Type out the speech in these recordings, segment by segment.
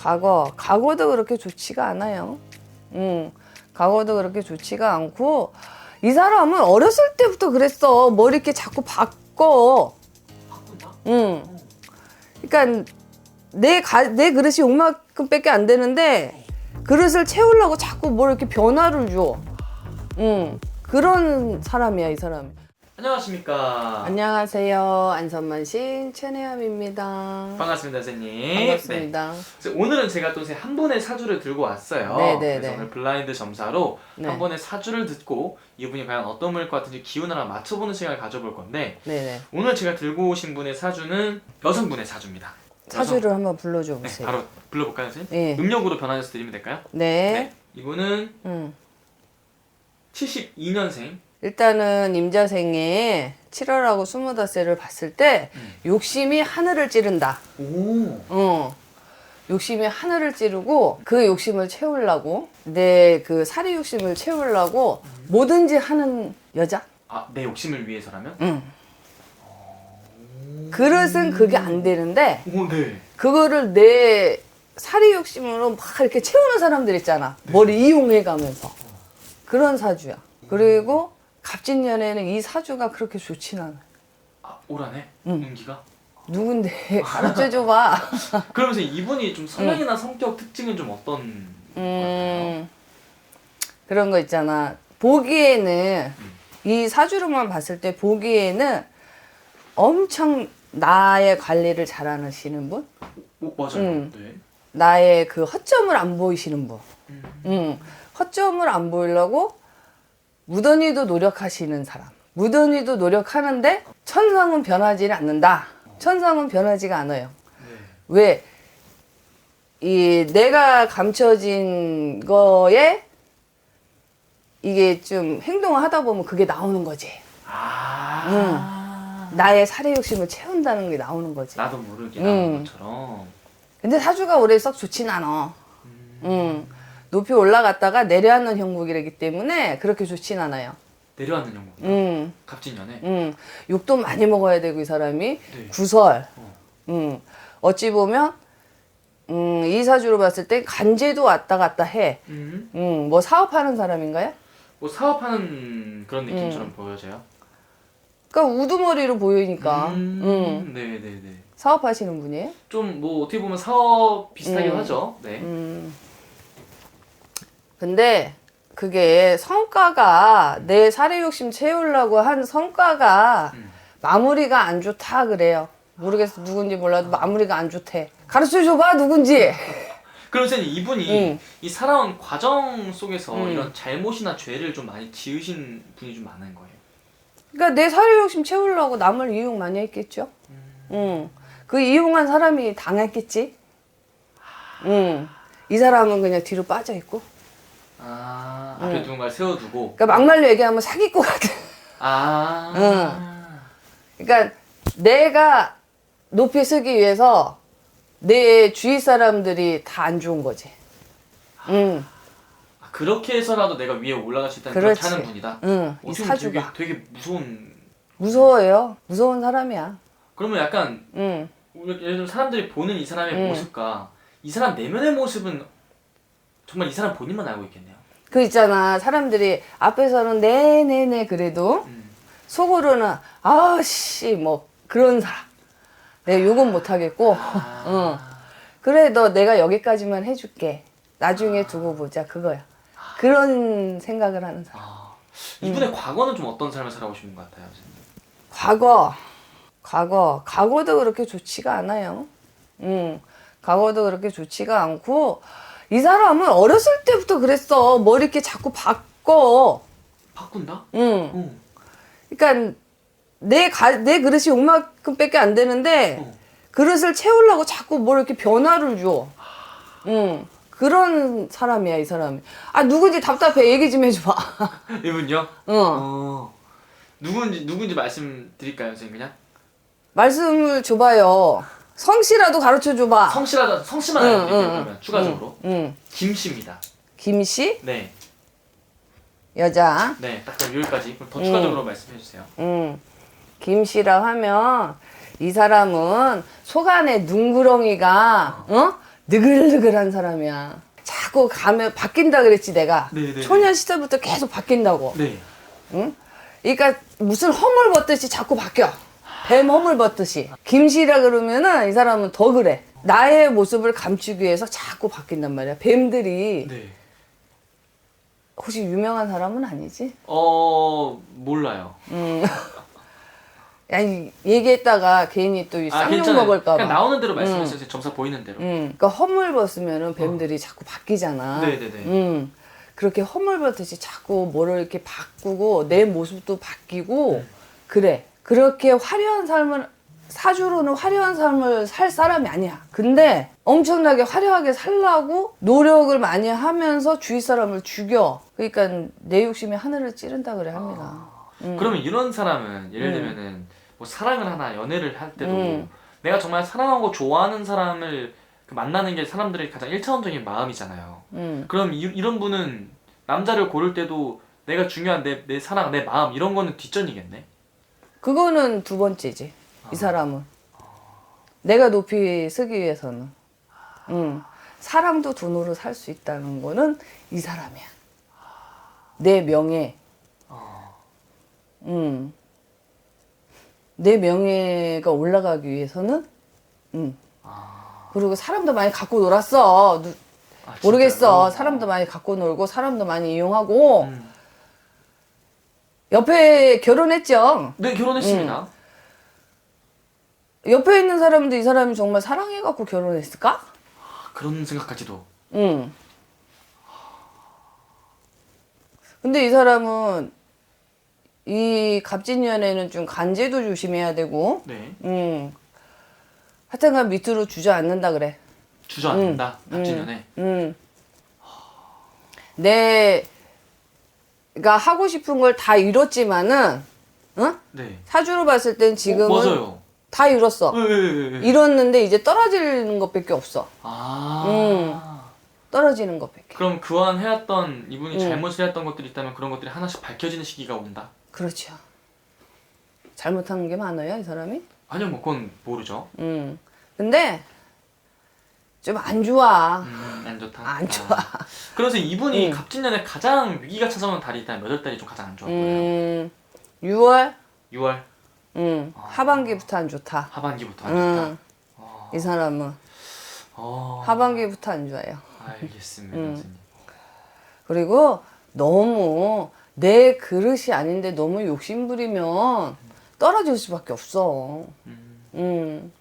과거, 과거도 그렇게 좋지가 않아요. 음, 과거도 그렇게 좋지가 않고 이 사람은 어렸을 때부터 그랬어. 머리 이렇게 자꾸 바꿔. 바꾼다? 음. 그러니까 내, 가, 내 그릇이 요만큼밖에 안 되는데 그릇을 채우려고 자꾸 뭘 이렇게 변화를 줘. 음. 그런 사람이야, 이 사람이. 안녕하십니까. 안녕하세요. 안선만 신 최내함입니다. 반갑습니다, 선생님. 반갑습니다. 네. 그래서 오늘은 제가 또한 분의 사주를 들고 왔어요. 네, 네, 그래서 네. 오늘 블라인드 점사로 네. 한 번의 사주를 듣고 이분이 과연 어떤 분일 것 같은지 기운을 한번 맞춰보는 시간을 가져볼 건데 네네. 오늘 제가 들고 오신 분의 사주는 여성분의 사주입니다. 사주를 한번 불러줘 네, 보세요. 바로 불러볼까요, 선생님? 예. 음력으로 변환해서 드리면 될까요? 네. 이분은 음. 72년생. 일단은 임자생에 7월하고 25세를 봤을 때 음. 욕심이 하늘을 찌른다. 오. 어. 욕심이 하늘을 찌르고 그 욕심을 채우려고 내 그 사리 욕심을 채우려고 뭐든지 하는 여자. 아, 내 욕심을 위해서라면? 응. 그릇은 그게 안 되는데 오, 네. 그거를 내 사리 욕심으로 막 이렇게 채우는 사람들 있잖아. 머리 이용해 가면서. 그런 사주야. 그리고 갑진년에는 이 사주가 그렇게 좋진 않아. 아, 올한해? 응. 운기가? 누군데 가르쳐 줘봐. 그러면서 이분이 좀 성향이나 성격 특징은 좀 어떤? 음, 그런 거 있잖아. 보기에는 이 사주로만 봤을 때 보기에는 엄청 나의 관리를 잘하시는 분, 오, 맞아요. 음. 네. 나의 그 허점을 안 보이시는 분. 음. 음, 허점을 안 보이려고 무던히도 노력하시는 사람. 무던히도 노력하는데 천상은 변하지는 않는다. 천상은 변하지가 않아요. 네. 왜? 이 내가 감춰진 거에 이게 좀 행동을 하다 보면 그게 나오는 거지. 아. 나의 살해 욕심을 채운다는 게 나오는 거지. 나도 모르게 음. 나온 것처럼. 근데 사주가 올해 썩 좋진 않아. 음. 높이 올라갔다가 내려앉는 형국이기 때문에 그렇게 좋진 않아요. 내려앉는 영국. 음, 갑진년에. 음. 욕도 많이 먹어야 되고 이 사람이 네. 구설. 어. 음. 어찌 보면 음, 이 사주로 봤을 때 간제도 왔다 갔다 해. 음. 음, 뭐 사업하는 사람인가요? 뭐 사업하는 그런 느낌처럼 음. 보여져요. 그러니까 우두머리로 보이니까. 음. 음. 네, 네, 네. 사업하시는 분이에요? 좀 뭐 어떻게 보면 사업 비슷하긴 음. 하죠. 네. 음. 근데 그게 성과가 내 사례 욕심 채우려고 한 성과가 음. 마무리가 안 좋다 그래요. 모르겠어 누군지 몰라도 마무리가 안 좋대. 가르쳐 줘봐 누군지. 그럼 선생님 이분이 음. 이 살아온 과정 속에서 음. 이런 잘못이나 죄를 좀 많이 지으신 분이 좀 많은 거예요. 그러니까 내 사례 욕심 채우려고 남을 이용 많이 했겠죠. 음. 그 이용한 사람이 당했겠지. 음. 이 사람은 그냥 뒤로 빠져 있고. 아, 앞에 누군가를 세워두고. 그러니까 막말로 얘기하면 사기꾼 같은. 아. 그러니까 내가 높이 서기 위해서 내 주위 사람들이 다 안 좋은 거지. 응, 아, 그렇게 해서라도 내가 위에 올라갈 수 있다는 그렇지. 그렇게 하는 분이다. 응, 이 어떻게 보면 사주가 되게, 되게 무서운. 무서워요. 무서운 사람이야. 그러면 약간 응, 예를 들면 사람들이 보는 이 사람의 음. 모습과 이 사람 내면의 모습은 정말 이 사람 본인만 알고 있겠네요. 그 있잖아. 사람들이 앞에서는 네네네 그래도 음. 속으로는 아씨 뭐 그런 사람. 내가 욕은 못 하겠고, 아. 응. 그래 너 내가 여기까지만 해줄게. 나중에 두고 보자 그거야. 그런 생각을 하는 사람. 아. 이분의 과거는 좀 어떤 삶을 살아오신 것 같아요, 선생님? 과거, 과거, 과거도 그렇게 좋지가 않아요. 음, 과거도 그렇게 좋지가 않고, 이 사람은 어렸을 때부터 그랬어. 머리 이렇게 자꾸 바꿔. 바꾼다? 음, 어. 그러니까 내, 가, 내 그릇이 요만큼 밖에 안 되는데, 어. 그릇을 채우려고 자꾸 뭘 이렇게 변화를 줘. 음, 그런 사람이야, 이 사람이. 아, 누군지 답답해. 얘기 좀 해줘봐. 이분요? 어. 어. 누군지 누군지 말씀드릴까요, 선생님 그냥? 말씀을 줘봐요. 성씨라도 가르쳐 줘봐. 성씨라도 성씨만 응, 알려드릴게요. 응, 그러면 추가적으로 응. 김씨입니다. 김씨, 네, 여자. 네, 딱 그럼 여기까지. 그럼 더 응. 추가적으로 말씀해 주세요. 음, 김씨라 하면 이 사람은 속 안에 눈구렁이가 어? 느글느글한 사람이야. 자꾸 가면 바뀐다 그랬지 내가. 네, 네, 초년 시절부터 계속 바뀐다고. 네. 응? 그러니까 무슨 허물 벗듯이 자꾸 바뀌어. 뱀 허물 벗듯이. 김씨라 그러면은 이 사람은 더 그래. 나의 모습을 감추기 위해서 자꾸 바뀐단 말이야. 뱀들이 네. 혹시 유명한 사람은 아니지? 어 몰라요. 음. 아니 얘기했다가 괜히 또 아 쌍욕 괜찮아요. 먹을까 봐. 그냥 나오는 대로 말씀하세요. 점사 보이는 대로. 음, 그러니까 허물 벗으면은 뱀들이 자꾸 바뀌잖아. 어. 네네네. 음, 그렇게 허물 벗듯이 자꾸 뭐를 이렇게 바꾸고 내 모습도 바뀌고 네. 그래. 그렇게 화려한 삶을 사주로는 화려한 삶을 살 사람이 아니야. 근데 엄청나게 화려하게 살라고 노력을 많이 하면서 주위 사람을 죽여. 그러니까 내 욕심이 하늘을 찌른다 그래 합니다. 음. 그러면 이런 사람은 예를 들면은 뭐 사랑을 하나 연애를 할 때도 음. 내가 정말 사랑하고 좋아하는 사람을 그 만나는 게 사람들의 가장 일차원적인 마음이잖아요. 음. 그럼 이, 이런 분은 남자를 고를 때도 내가 중요한 내, 내 사랑, 내 마음 이런 거는 뒷전이겠네. 그거는 두 번째지. 이 사람은. 내가 높이 쓰기 위해서는. 응. 사랑도 돈으로 살 수 있다는 거는 이 사람이야. 내 명예. 응. 내 명예가 올라가기 위해서는, 응. 그리고 사람도 많이 갖고 놀았어. 누- 아, 모르겠어. 진짜로? 사람도 많이 갖고 놀고, 사람도 많이 이용하고, 음. 옆에 결혼했죠. 네 결혼했습니다. 옆에 있는 사람도 이 사람이 정말 사랑해갖고 결혼했을까? 아, 그런 생각까지도. 응. 근데 이 사람은 이 갑진년에는 좀 간제도 조심해야 되고, 네 응. 하여튼간 밑으로 주저앉는다 그래. 주저앉는다. 갑진년에. 응. 내 가 하고 싶은 걸 다 이뤘지만은, 응? 네. 사주로 봤을 땐 지금은 어, 맞아요. 다 이뤘어. 네, 네, 네, 네. 이뤘는데 이제 떨어지는 것밖에 없어. 아. 음. 떨어지는 것밖에. 그럼 그간 해왔던 이분이 음. 잘못을 했던 것들이 있다면 그런 것들이 하나씩 밝혀지는 시기가 온다. 그렇죠. 잘못한 게 많아요, 이 사람이? 아니요, 뭐 그건 모르죠. 음. 근데 좀 안 좋아. 음, 안 좋다. 안 아. 좋아. 그래서 이분이 음. 갑진년에 가장 위기가 찾아오는 달이 있다면 몇월 달이 좀 가장 안 좋아 보여요. 음. 6월? 6월 음. 하반기부터 안 좋다. 하반기부터 안 좋다. 음. 이 사람은 어. 하반기부터 안 좋아요. 알겠습니다, 음. 선생님. 그리고 너무 내 그릇이 아닌데 너무 욕심부리면 떨어질 수밖에 없어. 음. 음.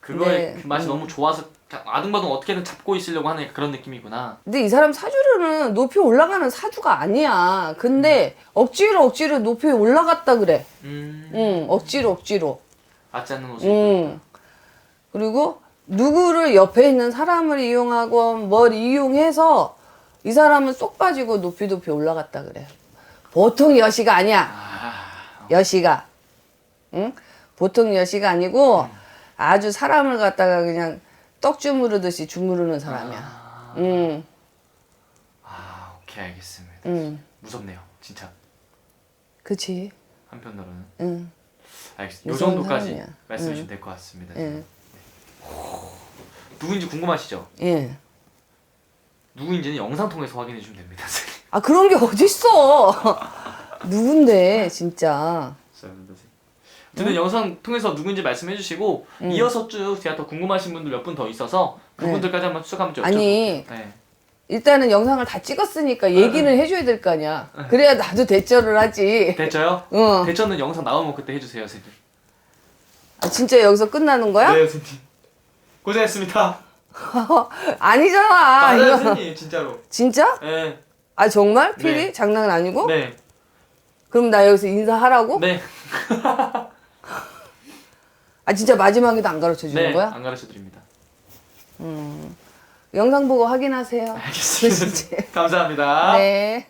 그거에 네, 그 맛이 음. 너무 좋아서 자- 아둥바둥 어떻게든 잡고 있으려고 하는 그런 느낌이구나. 근데 이 사람 사주로는 높이 올라가는 사주가 아니야. 근데 억지로 억지로 높이 올라갔다 그래. 음. 응, 억지로 억지로. 맞지 않는 옷을 응. 그리고 누구를 옆에 있는 사람을 이용하고 뭘 이용해서 이 사람은 쏙 빠지고 높이 높이 올라갔다 그래. 보통 여시가 아니야. 아, 여시가. 응? 보통 여시가 아니고 아주 사람을 갖다가 그냥 떡 주무르듯이 주무르는 사람이야. 아, 응, 아, 오케이 알겠습니다. 응. 무섭네요, 진짜 그치. 한편으로는. 응. 알겠습니다. 요 무서운 정도까지 사람이야. 말씀해 응. 주시면 될 것 같습니다. 예. 누구인지 궁금하시죠? 예. 누구인지는 영상 통해서 확인해 주시면 됩니다. 선생님. 아 그런 게 어딨어 누군데 진짜 어 쨌든 영상 통해서 누군지 말씀해 주시고 음. 이어서 쭉 제가 더 궁금하신 분들 몇 분 더 있어서 그분들까지 한번 좀 네. 아니. 네. 일단은 영상을 다 찍었으니까 얘기는 해줘야 될 거 아니야 그래야 나도 대처를 하지 됐죠요? 응. 대처는 영상 나오면 그때 해주세요, 선생님. 아, 진짜 여기서 끝나는 거야? 네, 선생님. 고생했습니다. 아니잖아 맞아요, 이거 선생님, 진짜로. 진짜? 네, 아 정말? 필이? 네. 장난 아니고? 네, 그럼 나 여기서 인사하라고? 네, 아 진짜 마지막에도 안 가르쳐 주는 네. 거야? 안 가르쳐 드립니다. 영상 보고 확인하세요 알겠습니다. 감사합니다. 네